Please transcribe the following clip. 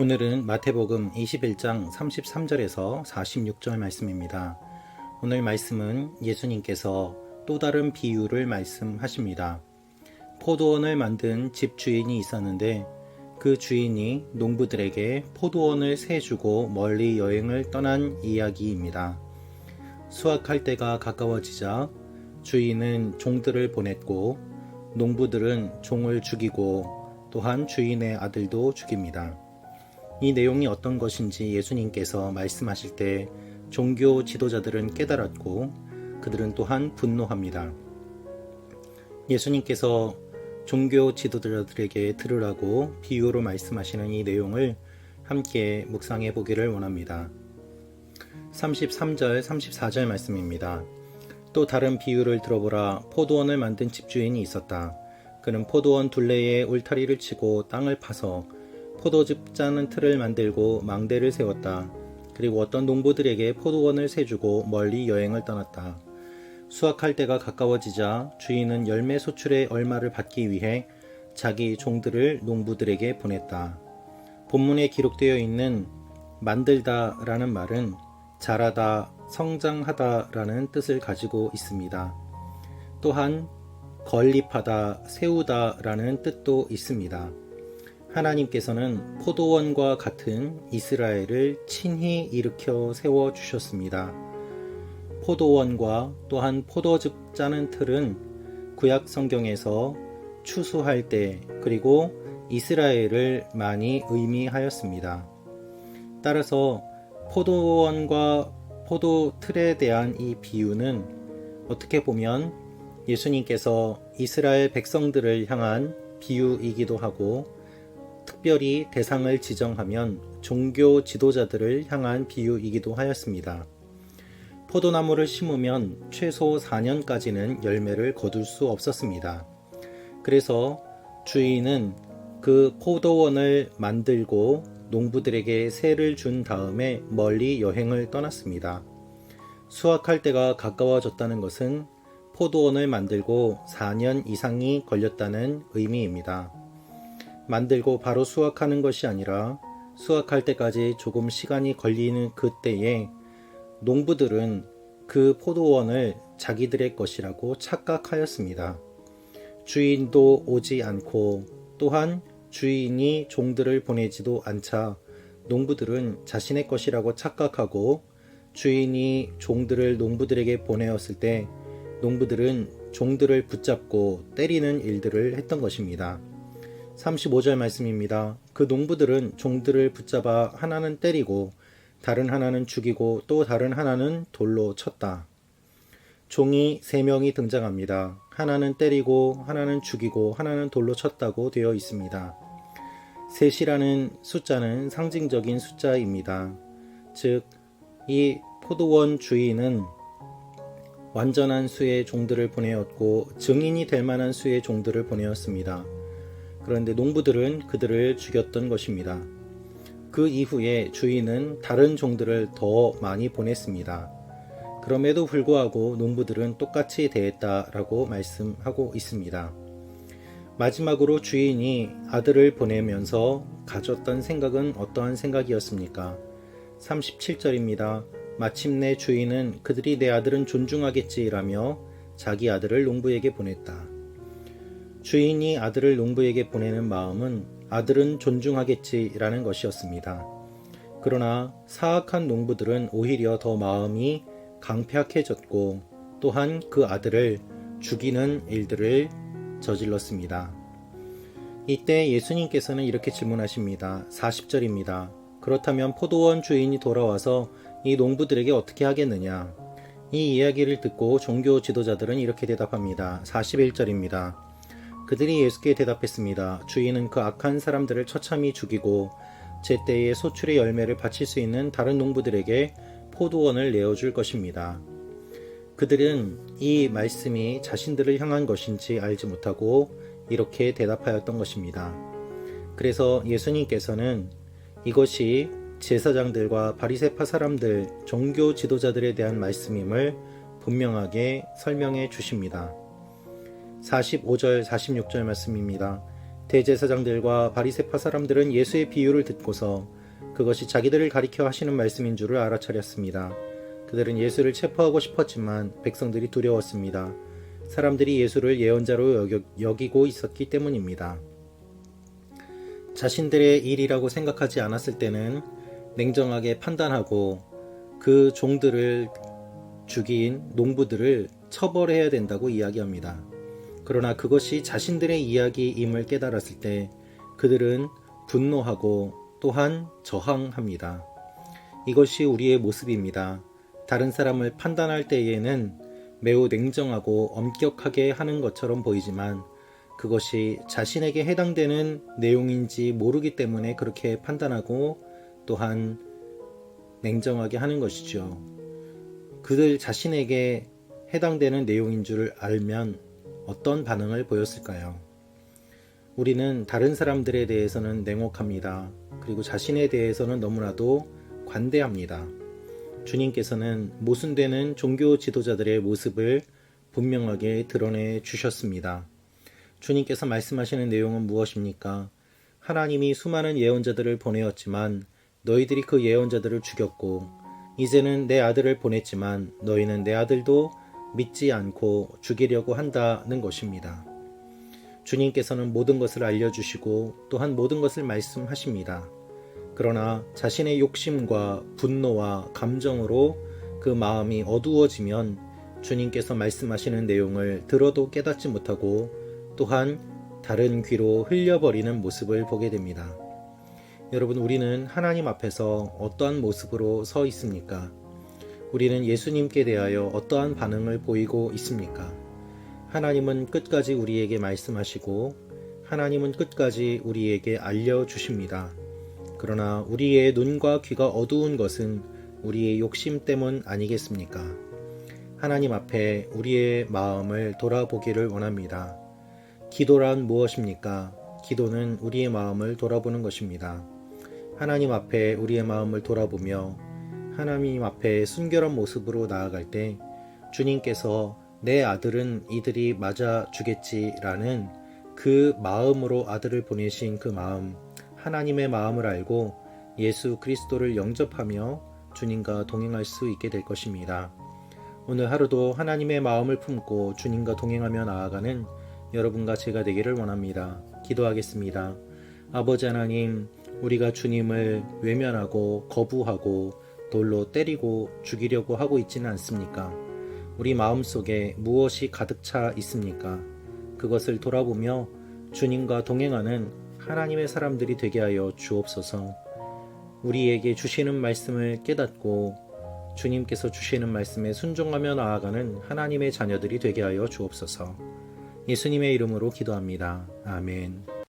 오늘은 마태복음 21장 33절에서 46절 말씀입니다. 오늘 말씀은 예수님께서 또 다른 비유를 말씀하십니다. 포도원을 만든 집 주인이 있었는데 그 주인이 농부들에게 포도원을 세 주고 멀리 여행을 떠난 이야기입니다. 수확할 때가 가까워지자 주인은 종들을 보냈고 농부들은 종을 죽이고 또한 주인의 아들도 죽입니다. 이 내용이 어떤 것인지 예수님께서 말씀하실 때 종교 지도자들은 깨달았고 그들은 또한 분노합니다. 예수님께서 종교 지도자들에게 들으라고 비유로 말씀하시는 이 내용을 함께 묵상해 보기를 원합니다. 33절, 34절 말씀입니다. 또 다른 비유를 들어보라. 포도원을 만든 집주인이 있었다. 그는 포도원 둘레에 울타리를 치고 땅을 파서 포도즙 짜는 틀을 만들고 망대를 세웠다. 그리고 어떤 농부들에게 포도원을 세주고 멀리 여행을 떠났다. 수확할 때가 가까워지자 주인은 열매 소출의 얼마를 받기 위해 자기 종들을 농부들에게 보냈다. 본문에 기록되어 있는 만들다 라는 말은 자라다, 성장하다 라는 뜻을 가지고 있습니다. 또한 건립하다, 세우다 라는 뜻도 있습니다. 하나님께서는 포도원과 같은 이스라엘을 친히 일으켜 세워 주셨습니다. 포도원과 또한 포도즙 짜는 틀은 구약 성경에서 추수할 때 그리고 이스라엘을 많이 의미하였습니다. 따라서 포도원과 포도 틀에 대한 이 비유는 어떻게 보면 예수님께서 이스라엘 백성들을 향한 비유이기도 하고 특별히 대상을 지정하면 종교 지도자들을 향한 비유이기도 하였습니다. 포도나무를 심으면 최소 4년까지는 열매를 거둘 수 없었습니다. 그래서 주인은 그 포도원을 만들고 농부들에게 세를 준 다음에 멀리 여행을 떠났습니다. 수확할 때가 가까워졌다는 것은 포도원을 만들고 4년 이상이 걸렸다는 의미입니다. 만들고 바로 수확하는 것이 아니라 수확할 때까지 조금 시간이 걸리는 그때에 농부들은 그 포도원을 자기들의 것이라고 착각하였습니다. 주인도 오지 않고 또한 주인이 종들을 보내지도 않자 농부들은 자신의 것이라고 착각하고 주인이 종들을 농부들에게 보내었을 때 농부들은 종들을 붙잡고 때리는 일들을 했던 것입니다. 35절 말씀입니다. 그 농부들은 종들을 붙잡아 하나는 때리고 다른 하나는 죽이고 또 다른 하나는 돌로 쳤다. 종이 세 명이 등장합니다. 하나는 때리고 하나는 죽이고 하나는 돌로 쳤다고 되어 있습니다. 셋이라는 숫자는 상징적인 숫자입니다. 즉, 이 포도원 주인은 완전한 수의 종들을 보내었고 증인이 될 만한 수의 종들을 보내었습니다. 그런데 농부들은 그들을 죽였던 것입니다. 그 이후에 주인은 다른 종들을 더 많이 보냈습니다. 그럼에도 불구하고 농부들은 똑같이 대했다라고 말씀하고 있습니다. 마지막으로 주인이 아들을 보내면서 가졌던 생각은 어떠한 생각이었습니까? 37절입니다. 마침내 주인은 그들이 내 아들은 존중하겠지라며 자기 아들을 농부에게 보냈다. 주인이 아들을 농부에게 보내는 마음은 아들은 존중하겠지라는 것이었습니다. 그러나 사악한 농부들은 오히려 더 마음이 강팍해졌고 또한 그 아들을 죽이는 일들을 저질렀습니다. 이때 예수님께서는 이렇게 질문하십니다. 40절입니다. 그렇다면 포도원 주인이 돌아와서 이 농부들에게 어떻게 하겠느냐? 이 이야기를 듣고 종교 지도자들은 이렇게 대답합니다. 41절입니다. 그들이 예수께 대답했습니다. 주인은 그 악한 사람들을 처참히 죽이고 제때에 소출의 열매를 바칠 수 있는 다른 농부들에게 포도원을 내어줄 것입니다. 그들은 이 말씀이 자신들을 향한 것인지 알지 못하고 이렇게 대답하였던 것입니다. 그래서 예수님께서는 이것이 제사장들과 바리세파 사람들, 종교 지도자들에 대한 말씀임을 분명하게 설명해 주십니다. 45절, 46절 말씀입니다. 대제사장들과 바리새파 사람들은 예수의 비유를 듣고서 그것이 자기들을 가리켜 하시는 말씀인 줄을 알아차렸습니다. 그들은 예수를 체포하고 싶었지만 백성들이 두려웠습니다. 사람들이 예수를 예언자로 여기, 고 있었기 때문입니다. 자신들의 일이라고 생각하지 않았을 때는 냉정하게 판단하고 그 종들을 죽인 농부들을 처벌해야 된다고 이야기합니다. 그러나 그것이 자신들의 이야기임을 깨달았을 때 그들은 분노하고 또한 저항합니다. 이것이 우리의 모습입니다. 다른 사람을 판단할 때에는 매우 냉정하고 엄격하게 하는 것처럼 보이지만 그것이 자신에게 해당되는 내용인지 모르기 때문에 그렇게 판단하고 또한 냉정하게 하는 것이죠. 그들 자신에게 해당되는 내용인 줄 알면 어떤 반응을 보였을까요? 우리는 다른 사람들에 대해서는 냉혹합니다. 그리고 자신에 대해서는 너무나도 관대합니다. 주님께서는 모순되는 종교 지도자들의 모습을 분명하게 드러내 주셨습니다. 주님께서 말씀하시는 내용은 무엇입니까? 하나님이 수많은 예언자들을 보내었지만 너희들이 그 예언자들을 죽였고 이제는 내 아들을 보냈지만 너희는 내 아들도 믿지 않고 죽이려고 한다는 것입니다. 주님께서는 모든 것을 알려주시고 또한 모든 것을 말씀하십니다. 그러나 자신의 욕심과 분노와 감정으로 그 마음이 어두워지면 주님께서 말씀하시는 내용을 들어도 깨닫지 못하고 또한 다른 귀로 흘려버리는 모습을 보게 됩니다. 여러분, 우리는 하나님 앞에서 어떠한 모습으로 서 있습니까? 우리는 예수님께 대하여 어떠한 반응을 보이고 있습니까? 하나님은 끝까지 우리에게 말씀하시고 하나님은 끝까지 우리에게 알려주십니다. 그러나 우리의 눈과 귀가 어두운 것은 우리의 욕심 때문 아니겠습니까? 하나님 앞에 우리의 마음을 돌아보기를 원합니다. 기도란 무엇입니까? 기도는 우리의 마음을 돌아보는 것입니다. 하나님 앞에 우리의 마음을 돌아보며 하나님 앞에 순결한 모습으로 나아갈 때 주님께서 내 아들은 이들이 맞아 주겠지라는 그 마음으로 아들을 보내신 그 마음, 하나님의 마음을 알고 예수 그리스도를 영접하며 주님과 동행할 수 있게 될 것입니다. 오늘 하루도 하나님의 마음을 품고 주님과 동행하며 나아가는 여러분과 제가 되기를 원합니다. 기도하겠습니다. 아버지 하나님, 우리가 주님을 외면하고 거부하고 돌로 때리고 죽이려고 하고 있지는 않습니까? 우리 마음 속에 무엇이 가득 차 있습니까? 그것을 돌아보며 주님과 동행하는 하나님의 사람들이 되게 하여 주옵소서. 우리에게 주시는 말씀을 깨닫고 주님께서 주시는 말씀에 순종하며 나아가는 하나님의 자녀들이 되게 하여 주옵소서. 예수님의 이름으로 기도합니다. 아멘.